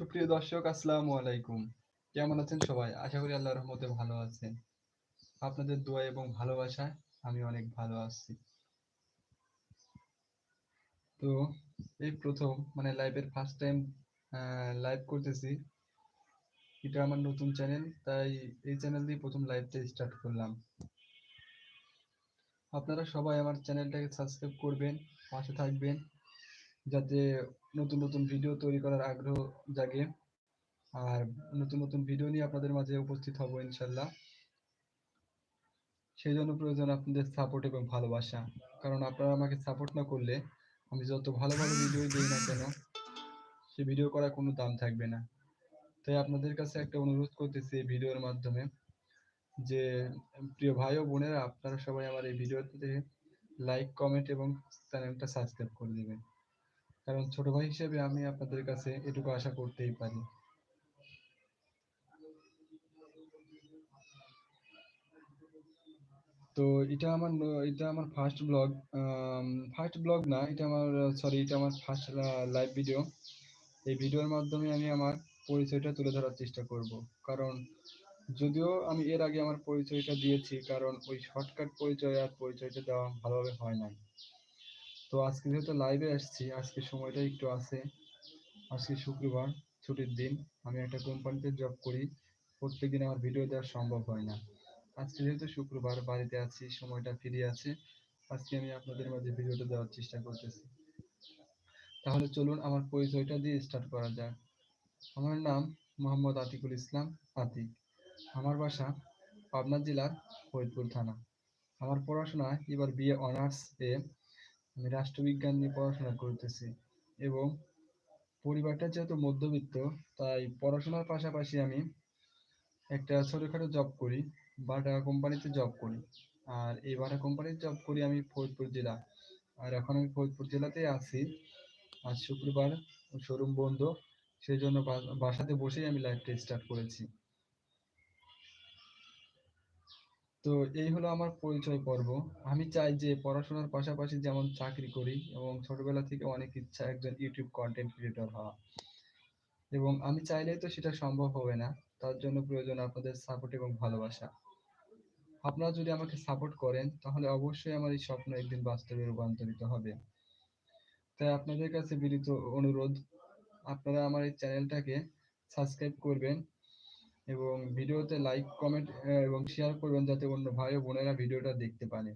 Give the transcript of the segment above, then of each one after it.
সুপ্রিয় দর্শক, আসসালামু আলাইকুম। কেমন আছেন সবাই? আশা করি আল্লাহর রহমতে ভালো আছেন। আপনাদের দোয়া এবং ভালোবাসায় আমি অনেক ভালো আছি। তো এই প্রথম মানে লাইভের ফার্স্ট টাইম লাইভ করতেছি। এটা আমার নতুন চ্যানেল তাই এই চ্যানেল দিয়ে প্রথম লাইভটা স্টার্ট করলাম। আপনারা সবাই আমার চ্যানেলটাকে সাবস্ক্রাইব করবেন, পাশে থাকবেন। যাতে নতুন নতুন ভিডিও তৈরি করার আগ্রহ জাগে। আর নতুন নতুন ভিডিও নিয়ে আপনাদের মাঝে উপস্থিত হব ইনশাল্লাহ। সেই জন্য প্রয়োজন আপনাদের সাপোর্ট এবং ভালোবাসা। কারণ আপনারা আমাকে সাপোর্ট না করলে আমি যত ভালো ভালো ভিডিও দিই না কেন, সে ভিডিও করার কোনো দাম থাকবে না। তাই আপনাদের কাছে একটা অনুরোধ করতেছি এই ভিডিওর মাধ্যমে যে, প্রিয় ভাই ও বোনেরা, আপনারা সবাই আমার এই ভিডিওতে লাইক কমেন্ট এবং চ্যানেলটা সাবস্ক্রাইব করে দিবেন। কারণ ছোট ভাই হিসেবে আমি আপনাদের কাছে এটুকু আশা করতেই পারি। তো এটা আমার এটা আমার ফার্স্ট ব্লগ ফার্স্ট ব্লগ না, এটা আমার সরি এটা আমার ফার্স্ট লাইভ ভিডিও এই ভিডিওর মাধ্যমে আমি আমার পরিচয়টা তুলে ধরার চেষ্টা করব। কারণ যদিও আমি এর আগে আমার পরিচয়টা দিয়েছি, কারণ ওই শর্টকাট পরিচয় আর পরিচয়টা দেওয়া ভালোভাবে হয় নাই। তো আজকে যেহেতু লাইভে আসছি, আজকে সময়টা একটু আছে। আজকে শুক্রবার, ছুটির দিন। আমি একটা কোম্পানিতে জব করি। প্রত্যেকদিন আমার ভিডিও দেওয়া সম্ভব হয় না। আজকে যেহেতু শুক্রবার, বাড়িতে আছি, সময়টা ফ্রি আছে, আজকে আমি আপনাদের মাঝে ভিডিওটা দেওয়ার চেষ্টা করতেছি। তাহলে চলুন আমার পরিচয়টা দিয়ে স্টার্ট করা যাক। আমার নাম মোহাম্মদ আতিকুল ইসলাম আতিক। আমার বাসা পাবনা জেলার ফরিদপুর থানা। আমার পড়াশোনা এবার বিএ অনার্স এ আমি রাষ্ট্রবিজ্ঞান নিয়ে পড়াশোনা করতেছি এবং পরিবারটা যেহেতু মধ্যবিত্ত, তাই পড়াশোনার পাশাপাশি আমি একটা ছোটখাটো জব করি, বাটা কোম্পানিতে জব করি। আর এই বাটা কোম্পানিতে জব করি আমি ফরিদপুর জেলা। আর এখন আমি ফরিদপুর জেলাতেই আছি। আজ শুক্রবার শোরুম বন্ধ সেই জন্য বাসাতে বসেই আমি লাইভটা স্টার্ট করেছি। তো এই হলো আমার পরিচয় পর্ব। আমি চাই যে পড়াশোনার পাশাপাশি যেমন চাকরি করি এবং ছোটবেলা থেকে অনেক ইচ্ছা একজন ইউটিউব কন্টেন্ট ক্রিয়েটর হওয়া। এবং আমি চাইলেই তো সেটা সম্ভব হবে না, তার জন্য প্রয়োজন আপনাদের সাপোর্ট এবং ভালোবাসা। আপনারা যদি আমাকে সাপোর্ট করেন, তাহলে অবশ্যই আমার এই স্বপ্ন একদিন বাস্তবে রূপান্তরিত হবে। তাই আপনাদের কাছে বিনীত অনুরোধ, আপনারা আমার এই চ্যানেলটাকে সাবস্ক্রাইব করবেন এবং ভিডিওতে লাইক কমেন্ট এবং শেয়ার করবেন যাতে অন্য ভাই ও বোনেরা ভিডিওটা দেখতে পারে।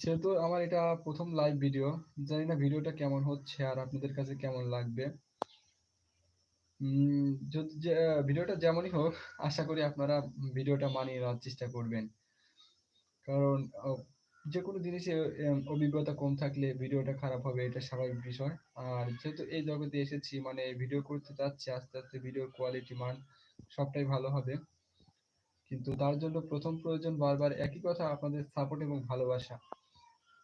যেহেতু আমার এটা প্রথম লাইভ ভিডিও জানি না ভিডিওটা কেমন হচ্ছে আর আপনাদের কাছে কেমন লাগবে। যদি ভিডিওটা যেমনই হোক, আশা করি আপনারা ভিডিওটা মানিয়ে নেওয়ার চেষ্টা করবেন। কারণ যে কোনো জিনিসে অভিজ্ঞতা কম থাকলে ভিডিওটা খারাপ হবে, এটা স্বাভাবিক বিষয়। আর যেহেতু এই জগতে এসেছি মানে ভিডিও করতে যাচ্ছি আস্তে আস্তে ভিডিওর কোয়ালিটি মান সবটাই ভালো হবে। কিন্তু তার জন্য প্রথম প্রয়োজন বারবার একই কথা, আপনাদের সাপোর্ট এবং ভালোবাসা।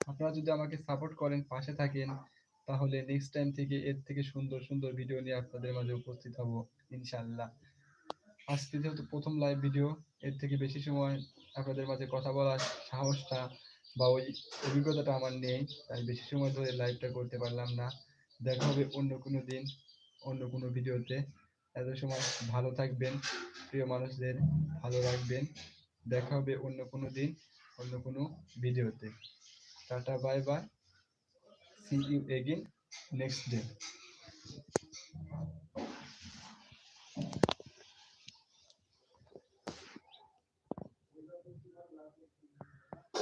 আপনারা যদি আমাকে সাপোর্ট করেন, পাশে থাকেন, তাহলে নেক্সট টাইম থেকে এর থেকে সুন্দর সুন্দর ভিডিও নিয়ে আপনাদের মাঝে উপস্থিত হব ইনশাল্লাহ আজকে যেহেতু প্রথম লাইভ ভিডিও এর থেকে বেশি সময় আপনাদের মাঝে কথা বলার সাহসটা বা ওই অভিজ্ঞতাটা আমার নেই, তাই বেশি সময় ধরে লাইভটা করতে পারলাম না। দেখা হবে অন্য কোনো দিন, অন্য কোনো ভিডিওতে এত সময় ভালো থাকবেন, প্রিয় মানুষদের ভালো রাখবেন। দেখা হবে অন্য কোনো দিন, অন্য কোনো ভিডিওতে tata bye bye see you again next day